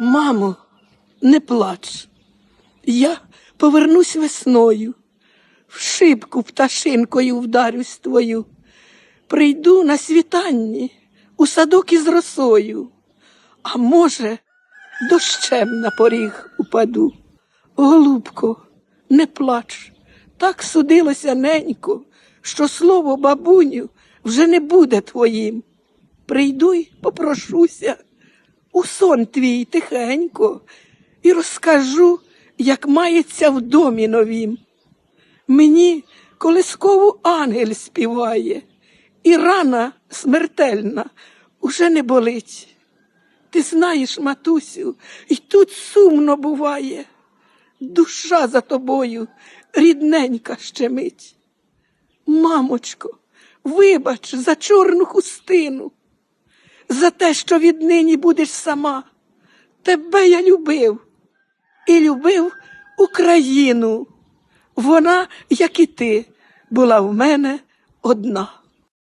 Мамо, не плач. Я повернусь весною, в шибку пташинкою вдарюсь твою. Прийду на світанні у садок із росою, а може, дощем на поріг упаду. Голубко, не плач, так судилося ненько, що слово бабуню вже не буде твоїм. Прийду й попрошуся у сон твій тихенько і розкажу, як мається в домі новім. Мені колискову ангель співає, і рана смертельна уже не болить. Ти знаєш, матусю, і тут сумно буває. Душа за тобою рідненька щемить. Мамочко, вибач за чорну хустину, за те, що віднині будеш сама. Тебе я любив і любив Україну. Вона, як і ти, була в мене одна.